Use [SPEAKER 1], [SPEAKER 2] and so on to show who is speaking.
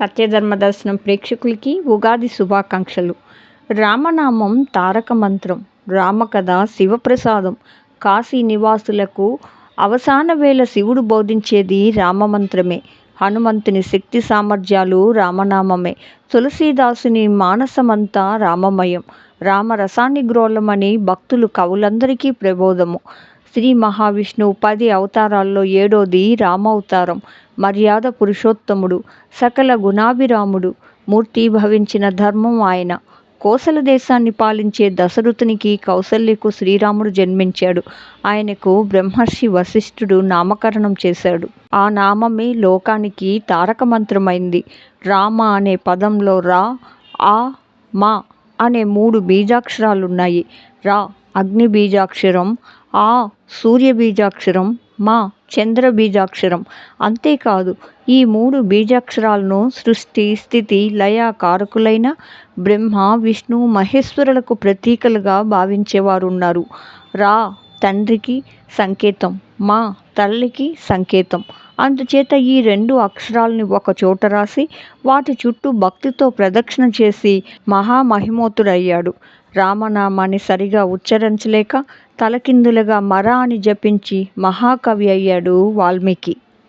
[SPEAKER 1] సత్యధర్మ దర్శనం ప్రేక్షకులకి ఉగాది శుభాకాంక్షలు. రామనామం తారక మంత్రం రామకథ శివప్రసాదం కాశీ నివాసులకు అవసాన వేళ శివుడు బోధించేది రామమంత్రమే. హనుమంతుని శక్తి సామర్థ్యాలు రామనామమే. తులసీదాసుని మానసమంతా రామమయం. రామరసాన్ని గ్రోలమని భక్తులు కవులందరికీ ప్రబోధము. శ్రీ మహావిష్ణువు పది అవతారాల్లో ఏడోది రామావతారం. మర్యాద పురుషోత్తముడు సకల గుణాభిరాముడు మూర్తి భవించిన ధర్మం ఆయన. కోసల దేశాన్ని పాలించే దశరథునికి కౌసల్యకు శ్రీరాముడు జన్మించాడు. ఆయనకు బ్రహ్మర్షి వశిష్ఠుడు నామకరణం చేశాడు. ఆ నామమే లోకానికి తారక మంత్రమైంది. రామ అనే పదంలో రా ఆ మా అనే మూడు బీజాక్షరాలున్నాయి. రా అగ్ని బీజాక్షరం ఆ సూర్య బీజాక్షరం మా చంద్ర బీజాక్షరం అంతేకాదు ఈ మూడు బీజాక్షరాలను సృష్టి స్థితి లయ కారకులైన బ్రహ్మ విష్ణు మహేశ్వరులకు ప్రతీకలుగా భావించేవారు ఉన్నారు రా తండ్రికి సంకేతం మా తల్లికి సంకేతం. అందుచేత ఈ రెండు అక్షరాలని ఒక చోట రాసి వాటి చుట్టూ భక్తితో ప్రదక్షిణ చేసి మహామహిమోతుడయ్యాడు. రామనామాన్ని సరిగా ఉచ్చరించలేక తలకిందులుగా మర అని జపించి మహాకవి అయ్యాడు వాల్మీకి.